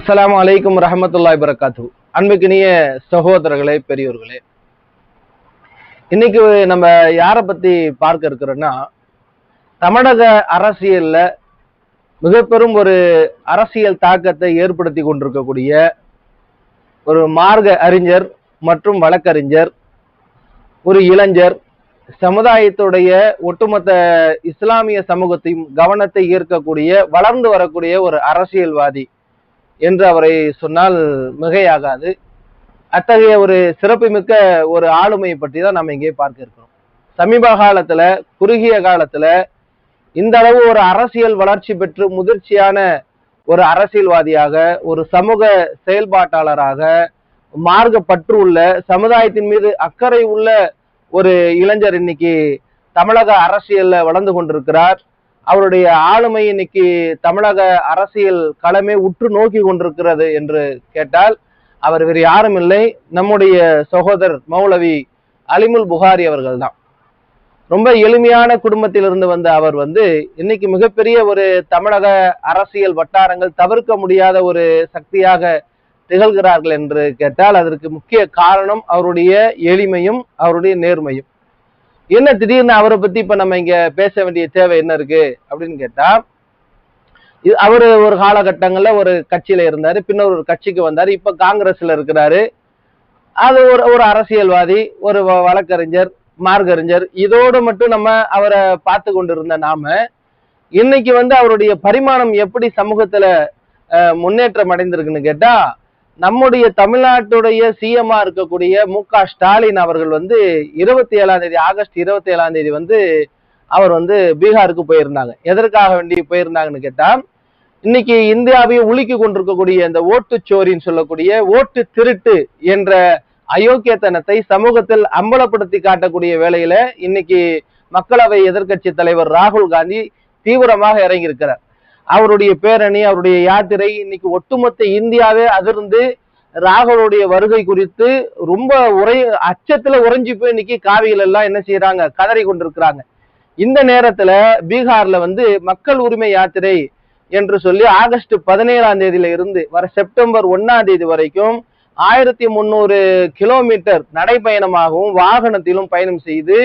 அஸ்லாம் அலைக்கும் ரஹமத்துல்லாய் வரகாத்து அன்புக்கினிய சகோதரர்களே பெரியோர்களே. இன்னைக்கு நம்ம யாரை பத்தி பார்க்க இருக்கிறோம்னா தமிழக அரசியல்ல மிக பெரும் ஒரு அரசியல் தாக்கத்தை ஏற்படுத்தி கொண்டிருக்கக்கூடிய ஒரு மார்க்க அறிஞர் மற்றும் வழக்கறிஞர் ஒரு இளைஞர் சமுதாயத்துடைய ஒட்டுமொத்த இஸ்லாமிய சமூகத்தையும் கவனத்தை ஈர்க்கக்கூடிய வளர்ந்து வரக்கூடிய ஒரு அரசியல்வாதி. என்று அவரை சொன்னால் மிகையாகாது. அத்தகைய ஒரு சிறப்புமிக்க ஒரு ஆளுமையை பற்றி தான் நம்ம இங்கே பார்க்க இருக்கிறோம். சமீப காலத்துல குறுகிய காலத்துல இந்த அளவு ஒரு அரசியல் வளர்ச்சி பெற்று முதிர்ச்சியான ஒரு அரசியல்வாதியாக ஒரு சமூக செயல்பாட்டாளராக மார்க்க பற்று உள்ள சமுதாயத்தின் மீது அக்கறை உள்ள ஒரு இளைஞர் இன்னைக்கு தமிழக அரசியல்ல வளர்ந்து கொண்டிருக்கிறார். அவருடைய ஆளுமை இன்னைக்கு தமிழக அரசியல் களமே உற்று நோக்கி கொண்டிருக்கிறது என்று கேட்டால் அவர் வேறு யாரும் இல்லை. நம்முடைய சகோதரர் மௌலவி அலிமுல் புகாரி அவர்கள் தான் ரொம்ப எளிமையான குடும்பத்திலிருந்து வந்த அவர் வந்து இன்னைக்கு மிகப்பெரிய ஒரு தமிழக அரசியல் வட்டாரங்கள் தவிர்க்க முடியாத ஒரு சக்தியாக திகழ்கிறார்கள் என்று கேட்டால் அதற்கு முக்கிய காரணம் அவருடைய எளிமையும் அவருடைய நேர்மையும். என்ன திடீர்னு அவரை பத்தி இப்ப நம்ம இங்க பேச வேண்டிய தேவை என்ன இருக்கு அப்படின்னு கேட்டா இது அவரு ஒரு காலகட்டங்கள்ல ஒரு கட்சியில இருந்தாரு பின்னர் ஒரு கட்சிக்கு வந்தாரு இப்ப காங்கிரஸ்ல இருக்கிறாரு. அது ஒரு ஒரு அரசியல்வாதி ஒரு வ- வழக்கறிஞர் மார்கறிஞர் இதோடு மட்டும் நம்ம அவரை பார்த்து கொண்டிருந்த நாம இன்னைக்கு வந்து அவருடைய பரிமாணம் எப்படி சமூகத்துல முன்னேற்றம் அடைந்திருக்குன்னு கேட்டா நம்முடைய தமிழ்நாட்டுடைய சிஎம்மா இருக்கக்கூடிய மு க ஸ்டாலின் அவர்கள் வந்து இருபத்தி ஏழாம் தேதி ஆகஸ்ட் இருபத்தி ஏழாம் தேதி வந்து அவர் வந்து பீகாருக்கு போயிருந்தாங்க. எதற்காக வேண்டி போயிருந்தாங்கன்னு கேட்டா இன்னைக்கு இந்தியாவையும் உலுக்கி கொண்டிருக்கக்கூடிய இந்த ஓட்டுச்சோரின்னு சொல்லக்கூடிய ஓட்டு திருட்டு என்ற அயோக்கியத்தனத்தை சமூகத்தில் அம்பலப்படுத்தி காட்டக்கூடிய வேலையில இன்னைக்கு மக்களவை எதிர்க்கட்சி தலைவர் ராகுல் காந்தி தீவிரமாக இறங்கியிருக்கிறார். அவருடைய பேரணி அவருடைய யாத்திரை இன்னைக்கு ஒட்டுமொத்த இந்தியாவே அதிர்ந்து ராகுலுடைய வருகை குறித்து ரொம்ப உரை அச்சத்துல உறைஞ்சி போய் இன்னைக்கு காவிகள் எல்லாம் என்ன செய்யறாங்க கதறி கொண்டிருக்கிறாங்க. இந்த நேரத்துல பீகார்ல வந்து மக்கள் உரிமை யாத்திரை என்று சொல்லி ஆகஸ்ட் பதினேழாம் தேதியில இருந்து வர செப்டம்பர் ஒன்னாம் தேதி வரைக்கும் ஆயிரத்தி முந்நூறு கிலோமீட்டர் நடைப்பயணமாகவும் வாகனத்திலும் பயணம் செய்து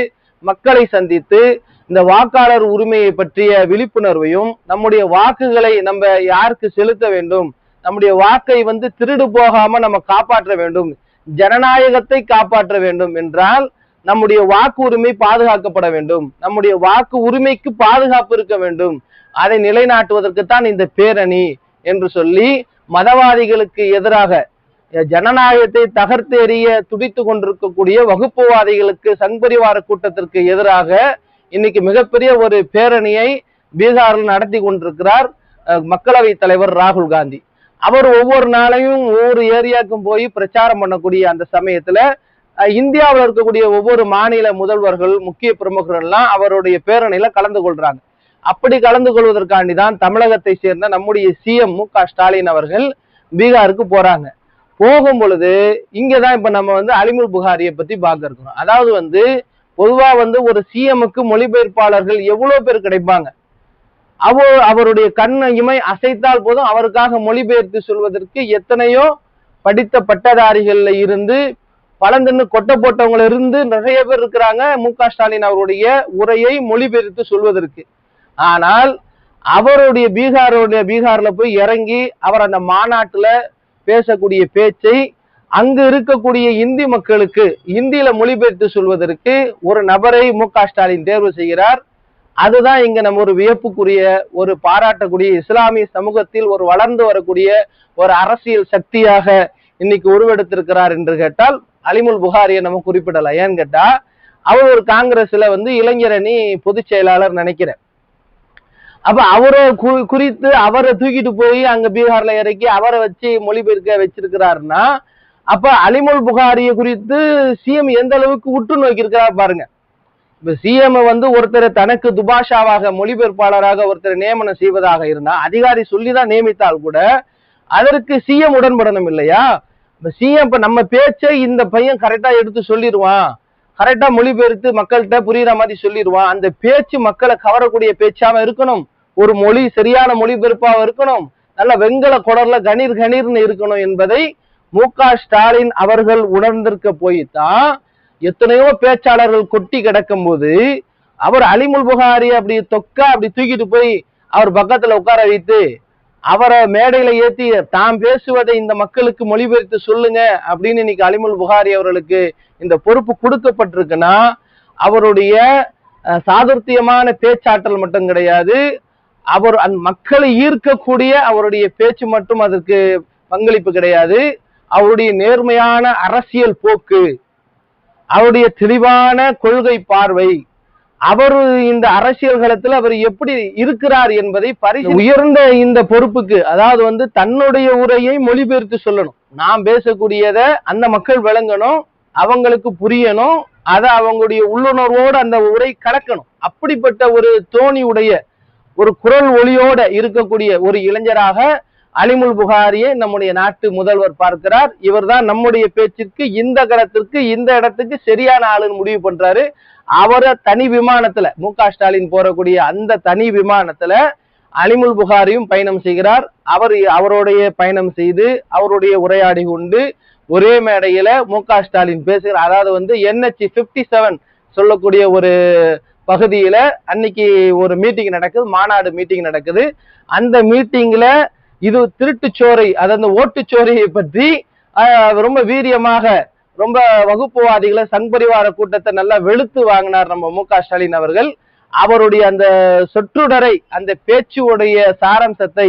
மக்களை சந்தித்து இந்த வாக்காளர் உரிமையை பற்றிய விழிப்புணர்வையும் நம்முடைய வாக்குகளை நம்ம யாருக்கு செலுத்த வேண்டும்? நம்முடைய வாக்கை வந்து திருடு போகாம நம்ம காப்பாற்ற வேண்டும். ஜனநாயகத்தை காப்பாற்ற வேண்டும் என்றால் நம்முடைய வாக்கு உரிமை பாதுகாக்கப்பட வேண்டும். நம்முடைய வாக்கு உரிமைக்கு பாதுகாப்பு இருக்க வேண்டும். அதை நிலைநாட்டுவதற்குத்தான் இந்த பேரணி என்று சொல்லி மதவாதிகளுக்கு எதிராக ஜனநாயகத்தை தகர்த்தெறிய துடித்து கொண்டிருக்கக்கூடிய வகுப்புவாதிகளுக்கு சங்பரிவார கூட்டத்திற்கு எதிராக இன்னைக்கு மிகப்பெரிய ஒரு பேரணியை பீகாரில் நடத்தி கொண்டிருக்கிறார் அஹ், மக்களவை தலைவர் ராகுல் காந்தி. அவர் ஒவ்வொரு நாளையும் ஒவ்வொரு ஏரியாவுக்கும் போய் பிரச்சாரம் பண்ணக்கூடிய அந்த சமயத்துல இந்தியாவில் இருக்கக்கூடிய ஒவ்வொரு மாநில முதல்வர்கள் முக்கிய பிரமுகர்கள்லாம் அவருடைய பேரணியில கலந்து கொள்றாங்க. அப்படி கலந்து கொள்வதற்காண்டி தான் தமிழகத்தை சேர்ந்த நம்முடைய சிஎம் மு க ஸ்டாலின் அவர்கள் பீகாருக்கு போறாங்க. போகும் பொழுது இங்கதான் இப்ப நம்ம வந்து அலிமுல் புகாரியை பத்தி பார்க்க இருக்கிறோம். அதாவது வந்து பொதுவா வந்து ஒரு சிஎம்முக்கு மொழிபெயர்ப்பாளர்கள் எவ்வளவு பேர் கிடைப்பாங்க? அவ அவருடைய கண்ணையுமே இமை அசைத்தால் போதும் அவருக்காக மொழிபெயர்த்து சொல்வதற்கு எத்தனையோ படித்த பட்டதாரிகள்ல இருந்து பலந்துன்னு கொட்டை போட்டவங்கள இருந்து நிறைய பேர் இருக்கிறாங்க. மு க ஸ்டாலின் அவருடைய உரையை மொழிபெயர்த்து சொல்வதற்கு. ஆனால் அவருடைய பீகாருடைய பீகார்ல போய் இறங்கி அவர் அந்த மாநாட்டுல பேசக்கூடிய பேச்சை அங்கு இருக்கக்கூடிய இந்தி மக்களுக்கு இந்தியில மொழிபெயர்த்து சொல்வதற்கு ஒரு நபரை மு ஸ்டாலின் தேர்வு செய்கிறார். அதுதான் இங்க நம்ம ஒரு வியப்புக்குரிய ஒரு பாராட்டக்கூடிய இஸ்லாமிய சமூகத்தில் ஒரு வளர்ந்து வரக்கூடிய ஒரு அரசியல் சக்தியாக இன்னைக்கு உருவெடுத்திருக்கிறார் என்று கேட்டால் அலிமுல் புகாரியை நம்ம குறிப்பிடலாம். ஏன்னு கேட்டா அவர் ஒரு காங்கிரஸ்ல வந்து இளைஞரணி பொதுச் செயலாளர் நினைக்கிறேன். அப்ப அவரை கு- குறித்து அவரை தூக்கிட்டு போய் அங்க பீகார்ல இறக்கி அவரை வச்சு மொழிபெயர்க்க வச்சிருக்கிறாருன்னா அப்ப அலிமுல் புகாரியை குறித்து சிஎம் எந்த அளவுக்கு உற்று நோக்கி பாருங்க. இப்ப சிஎம் வந்து ஒருத்தர் தனக்கு துபாஷாவாக மொழிபெயர்ப்பாளராக ஒருத்தர் நியமனம் செய்வதாக இருந்தா அதிகாரி சொல்லிதான் நியமித்தால் கூட அதற்கு சிஎம் உடன்படணும் இல்லையா? சிஎம் இப்ப நம்ம பேச்சை இந்த பையன் கரெக்டா எடுத்து சொல்லிடுவான். கரெக்டா மொழிபெயர்த்து மக்கள்கிட்ட புரியுற மாதிரி சொல்லிடுவான். அந்த பேச்சு மக்களை கவரக்கூடிய பேச்சாக இருக்கணும். ஒரு மொழி சரியான மொழிபெயர்ப்பாக இருக்கணும். நல்ல வெண்கல குடர்ல கணீர் கணீர்னு இருக்கணும் என்பதை மு க ஸ்டாலின் அவர்கள் உணர்ந்திருக்க போய்தான் எத்தனையோ பேச்சாளர்கள் கொட்டி கிடக்கும் போது அவர் அலிமுல் புகாரி அப்படி தொக்க அப்படி தூக்கிட்டு போய் அவர் பக்கத்துல உட்கார வைத்து அவரை மேடையில ஏத்தி தாம் பேசுவதை இந்த மக்களுக்கு மொழிபெயர்த்து சொல்லுங்க அப்படின்னு இன்னைக்கு அலிமுல் புகாரி அவர்களுக்கு இந்த பொறுப்பு கொடுக்கப்பட்டிருக்குன்னா அவருடைய சாதுர்த்தியமான பேச்சாற்றல் மட்டும் கிடையாது அவர் அந் மக்களை ஈர்க்கக்கூடிய அவருடைய பேச்சு மட்டும் அதற்கு பங்களிப்பு கிடையாது. அவருடைய நேர்மையான அரசியல் போக்கு அவருடைய தெளிவான கொள்கை பார்வை அவர் இந்த அரசியல் களத்தில் அவர் எப்படி இருக்கிறார் என்பதை பரி உயர்ந்த இந்த பொறுப்புக்கு அதாவது வந்து தன்னுடைய உரையை மொழிபெயர்த்து சொல்லணும். நாம் பேசக்கூடியதை அந்த மக்கள் விளங்கணும் அவங்களுக்கு புரியணும் அதை அவங்களுடைய உள்ளுணர்வோடு அந்த உரை கலக்கணும். அப்படிப்பட்ட ஒரு தோணி உடைய ஒரு குரல் ஒளியோட இருக்கக்கூடிய ஒரு இளைஞராக அலிமுல் புகாரியை நம்முடைய நாட்டு முதல்வர் பார்க்கிறார். இவர்தான் நம்முடைய பேச்சிற்கு இந்த கடத்திற்கு இந்த இடத்துக்கு சரியான ஆளுன்னு முடிவு பண்றாரு. அவரை தனி விமானத்துல மு க ஸ்டாலின் போறக்கூடிய அந்த தனி விமானத்துல அலிமுல் புகாரியும் பயணம் செய்கிறார். அவர் அவருடைய பயணம் செய்து அவருடைய உரையாடி கொண்டு ஒரே மேடையில மு க ஸ்டாலின் பேசுகிறார். அதாவது வந்து என்ஹெச் பிப்டி செவன் சொல்லக்கூடிய ஒரு பகுதியில அன்னைக்கு ஒரு மீட்டிங் நடக்குது மாநாடு மீட்டிங் நடக்குது. அந்த மீட்டிங்ல இது திருட்டுச்சோரை அதாவது ஓட்டுச்சோரையை பற்றி ஆஹ், ரொம்ப வீரியமாக ரொம்ப வகுப்புவாதிகளை சங்பரிவார கூட்டத்தை நல்லா வெளுத்து வாங்கினார் நம்ம மு ஸ்டாலின் அவர்கள். அவருடைய அந்த சொற்றுடரை அந்த பேச்சுடைய சாரம்சத்தை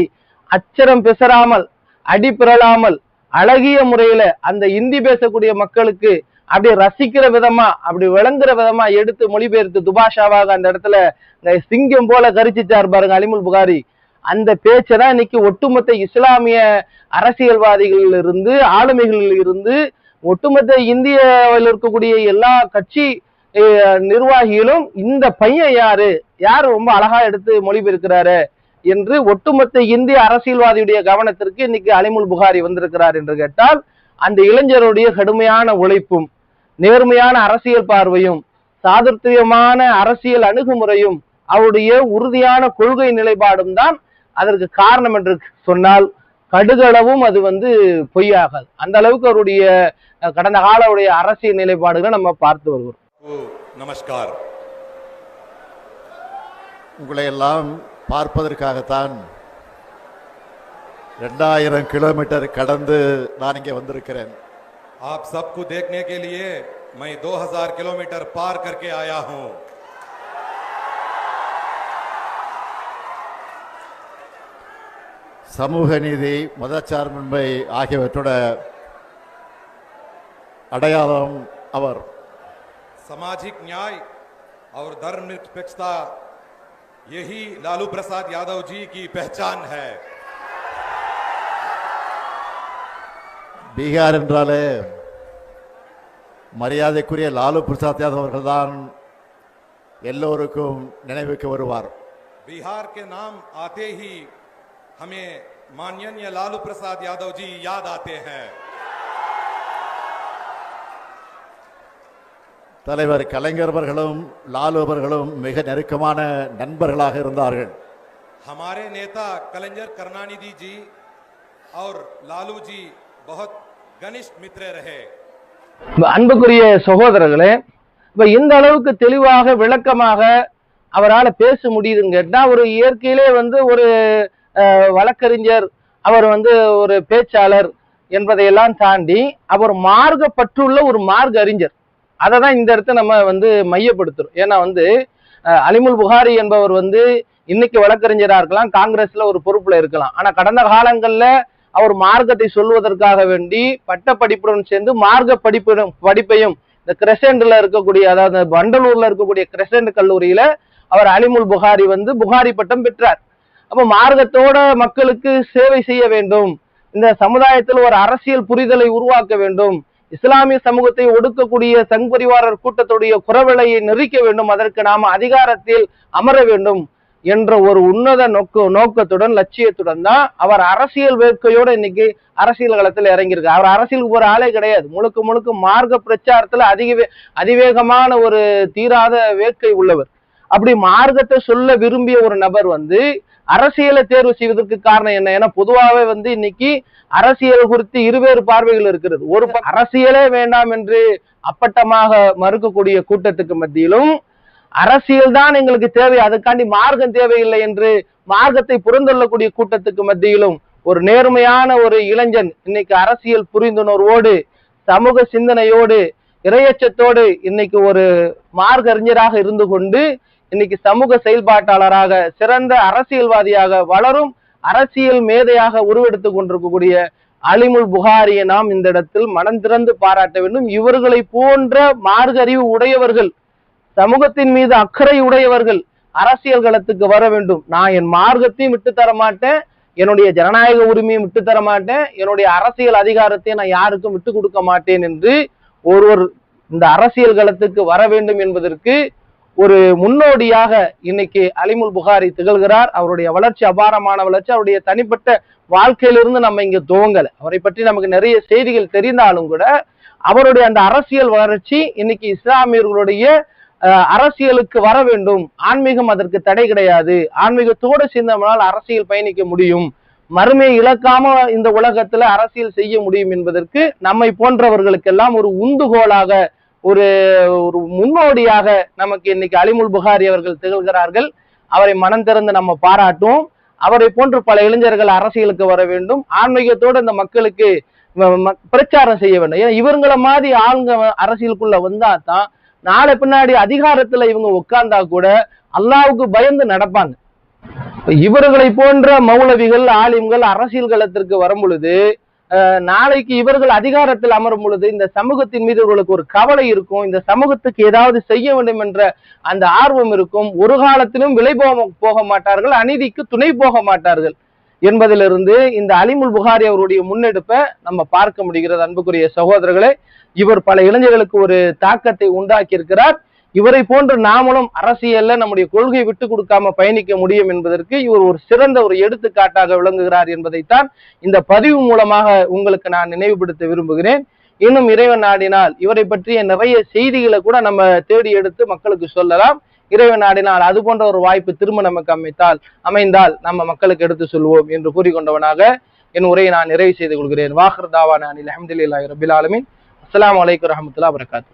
அச்சரம் பெசராமல் அடிபிரலாமல் அழகிய முறையில அந்த இந்தி பேசக்கூடிய மக்களுக்கு அப்படி ரசிக்கிற விதமா அப்படி விளங்குற விதமா எடுத்து மொழிபெயர்த்து துபாஷாவாக அந்த இடத்துல இந்த சிங்கம் போல கரிச்சிச்சார் பாருங்க அலிமுல் புகாரி. அந்த பேச்சை தான் இன்னைக்கு ஒட்டுமொத்த இஸ்லாமிய அரசியல்வாதிகளில் இருந்து ஆளுமைகளில் இருந்து ஒட்டுமொத்த இந்தியாவில் இருக்கக்கூடிய எல்லா கட்சி நிர்வாகிகளும் இந்த பையன் யாரு? யாரு ரொம்ப அழகா எடுத்து மொழிபெயர்க்கிறாரு? என்று ஒட்டுமொத்த இந்திய அரசியல்வாதியுடைய கவனத்திற்கு இன்னைக்கு அலிமுல் புகாரி வந்திருக்கிறார் என்று கேட்டால் அந்த இளைஞருடைய கடுமையான உழைப்பும் நேர்மையான அரசியல் பார்வையும் சாதுர்த்தியமான அரசியல் அணுகுமுறையும் அவருடைய உறுதியான கொள்கை நிலைப்பாடும் தான் அதற்கு காரணம் என்று சொன்னால் கடுகளவும் அது வந்து பொய்யாகாது அந்த அளவுக்கு அவருடைய அஹ், கடந்த காலவுடைய அரசியல் நிலைப்பாடுகளை நம்ம பார்த்து வருகிறோம் को नमस्कार உங்களை எல்லாம் பார்ப்பதற்காகத்தான் ரெண்டாயிரம் கிலோமீட்டர் கடந்து நான் இங்கே வந்திருக்கிறேன் आप सबको देखने के लिए मैं 2000 किलोमीटर पार करके आया हूं சமூக நீதி மதச்சார்பின்மை ஆகியவற்றோட அடையாளம் அவர் सामाजिक न्याय और धर्मनिरपेक्षता यही लालू प्रसाद यादव जी की पहचान है பீகார் என்றாலே மரியாதைக்குரிய லாலு பிரசாத் யாதவ் அவர்கள்தான் எல்லோருக்கும் நினைவுக்கு வருவார் बिहार के नाम आते ही हमें माननीय लालू प्रसाद यादव जी याद आते हैं தலைவர் கலைஞர் அவர்களும் லாலு அவர்களும் மிக நெருக்கமான நண்பர்களாக இருந்தார்கள் हमारे नेता कलंजर करुणानिधि जी और लालू जी बहुत घनिष्ठ मित्र रहे அன்புக்குரிய சகோதரர்களே இப்ப இந்த அளவுக்கு தெளிவாக விளக்கமாக அவரால் பேச முடியுதுன்னு கேட்டா ஒரு இயற்கையிலே வந்து ஒரு அஹ், வழக்கறிஞர் அவர் வந்து ஒரு பேச்சாளர் என்பதையெல்லாம் தாண்டி அவர் மார்க்கப்பட்டுள்ள ஒரு மார்க் அறிஞர் அதை தான் இந்த இடத்த நம்ம வந்து மையப்படுத்துறோம். ஏன்னா வந்து அலிமுல் புகாரி என்பவர் வந்து இன்னைக்கு வழக்கறிஞராக இருக்கலாம் காங்கிரஸ்ல ஒரு பொறுப்புல இருக்கலாம். ஆனா கடந்த காலங்கள்ல அவர் மார்க்கத்தை சொல்வதற்காக வேண்டி பட்ட படிப்புடன் சேர்ந்து மார்க்க படிப்பு படிப்பையும் இந்த கிரெசென்ட்ல இருக்கக்கூடிய அதாவது வண்டலூர்ல இருக்கக்கூடிய கிரெசென்ட் கல்லூரியில அவர் அலிமுல் புகாரி வந்து புகாரி பட்டம் பெற்றார். அப்ப மார்க்கத்தோட மக்களுக்கு சேவை செய்ய வேண்டும். இந்த சமுதாயத்தில் ஒரு அரசியல் புரிதலை உருவாக்க வேண்டும். இஸ்லாமிய சமூகத்தை ஒடுக்கக்கூடிய சங்பரிவாரர் கூட்டத்துடைய குறவிலையை நெறிக்க வேண்டும். அதற்கு நாம் அதிகாரத்தில் அமர வேண்டும் என்ற ஒரு உன்னத நோக்க நோக்கத்துடன் லட்சியத்துடன் தான் அவர் அரசியல் வேட்கையோட இன்னைக்கு அரசியல் களத்தில் இறங்கியிருக்கு அவர் அரசியலுக்கு போற ஆளே கிடையாது. முழுக்க முழுக்க மார்க்க பிரச்சாரத்துல அதிக அதிவேகமான ஒரு தீராத வேட்கை உள்ளவர். அப்படி மார்க்கத்தை சொல்ல விரும்பிய ஒரு நபர் வந்து அரசியலை தேர்வு செய்வதற்கு காரணம் என்ன? ஏன்னா பொதுவாகவே வந்து இன்னைக்கு அரசியல் குறித்து இருவேறு பார்வைகள் இருக்கிறது. ஒரு அரசியலே வேண்டாம் என்று அப்பட்டமாக மறுக்கக்கூடிய கூட்டத்துக்கு மத்தியிலும் அரசியல் தான் எங்களுக்கு தேவை அதுக்காண்டி மார்க்கம் தேவையில்லை என்று மார்க்கத்தை புரிந்துள்ளக்கூடிய கூட்டத்துக்கு மத்தியிலும் ஒரு நேர்மையான ஒரு இளைஞன் இன்னைக்கு அரசியல் புரிந்துணர்வோடு சமூக சிந்தனையோடு இரையச்சத்தோடு இன்னைக்கு ஒரு மார்க்க அறிஞராக இருந்து கொண்டு இன்னைக்கு சமூக செயல்பாட்டாளராக சிறந்த அரசியல்வாதியாக வளரும் அரசியல் மேதையாக உருவெடுத்துக் கொண்டிருக்கக்கூடிய அலிமுல் புகாரியை நாம் இந்த இடத்தில் மனம் திறந்து பாராட்ட வேண்டும். இவர்களை போன்ற மார்கறிவு அறிவு உடையவர்கள் சமூகத்தின் மீது அக்கறை உடையவர்கள் அரசியல் களத்துக்கு வர வேண்டும். நான் என் மார்க்கத்தையும் விட்டு தர மாட்டேன். என்னுடைய ஜனநாயக உரிமையும் விட்டு தர மாட்டேன். என்னுடைய அரசியல் அதிகாரத்தை நான் யாருக்கும் விட்டு கொடுக்க மாட்டேன் என்று ஒருவர் இந்த அரசியல் களத்துக்கு வர வேண்டும் என்பதற்கு ஒரு முன்னோடியாக இன்னைக்கு அலிமுல் புகாரி திகழ்கிறார். அவருடைய வளர்ச்சி அபாரமான வளர்ச்சி அவருடைய தனிப்பட்ட வாழ்க்கையிலிருந்து நம்ம இங்க துவங்கல. அவரை பற்றி நமக்கு நிறைய செய்திகள் தெரிந்தாலும் கூட அவருடைய அந்த அரசியல் வளர்ச்சி இன்னைக்கு இஸ்லாமியர்களுடைய அரசியலுக்கு வர வேண்டும். ஆன்மீகம் அதற்கு தடை கிடையாது. ஆன்மீகத்தோடு சேர்ந்தவனால் அரசியல் பயணிக்க முடியும். மறுமையை இழக்காம இந்த உலகத்துல அரசியல் செய்ய முடியும் என்பதற்கு நம்மை போன்றவர்களுக்கெல்லாம் ஒரு உந்துகோலாக ஒரு ஒரு முன்னோடியாக நமக்கு இன்னைக்கு அலிமுல் புகாரி அவர்கள் திகழ்கிறார்கள். அவரை மனம் திறந்து நம்ம பாராட்டுவோம். அவரை போன்று பல இளைஞர்கள் அரசியலுக்கு வர வேண்டும். ஆன்மீகத்தோடு இந்த மக்களுக்கு பிரச்சாரம் செய்ய வேண்டும். ஏன்னா இவங்கள மாதிரி ஆளுங்க அரசியலுக்குள்ள வந்தா தான் நாளை பின்னாடி அதிகாரத்துல இவங்க உட்கார்ந்தா கூட அல்லாவுக்கு பயந்து நடப்பாங்க. இவர்களை போன்ற மௌலவிகள் ஆலிம்கள் அரசியல் களத்திற்கு வரும் பொழுது நாளைக்கு இவர்கள் அதிகாரத்தில் அமரும் பொழுது இந்த சமூகத்தின் மீது இவர்களுக்கு ஒரு கவலை இருக்கும். இந்த சமூகத்துக்கு ஏதாவது செய்ய வேண்டும் என்ற அந்த ஆர்வம் இருக்கும். ஒரு காலத்திலும் விலை போக போக மாட்டார்கள். அநீதிக்கு துணை போக மாட்டார்கள் என்பதிலிருந்து இந்த அலிமுல் புகாரி அவருடைய முன்னெடுப்பை நம்ம பார்க்க முடிகிறது. அன்புக்குரிய சகோதரர்களே இவர் பல இளைஞர்களுக்கு ஒரு தாக்கத்தை உண்டாக்கி இருக்கிறார் இவரை போன்று நாமளும் அரசியல்ல நம்முடைய கொள்கை விட்டு கொடுக்காம பயணிக்க முடியும் என்பதற்கு இவர் ஒரு சிறந்த ஒரு எடுத்துக்காட்டாக விளங்குகிறார் என்பதைத்தான் இந்த பதிவு மூலமாக உங்களுக்கு நான் நினைவுபடுத்த விரும்புகிறேன். இன்னும் இறைவன் நாடினால் இவரை பற்றிய நிறைய செய்திகளை கூட நம்ம தேடி எடுத்து மக்களுக்கு சொல்லலாம். இறைவன் நாடினால் அது போன்ற ஒரு வாய்ப்பு திரும்ப நமக்கு அமைத்தால் அமைந்தால் நம்ம மக்களுக்கு எடுத்து சொல்வோம் என்று கூறிக்கொண்டவனாக என் உரையை நான் நிறைவு செய்து கொள்கிறேன். வாஹர் தாவான அனில் அஹமதுல்லாஹி ரபில் ஆலமின். அஸ்லாம் அலைக்கும் வரமத்துல்லா வரகாத்து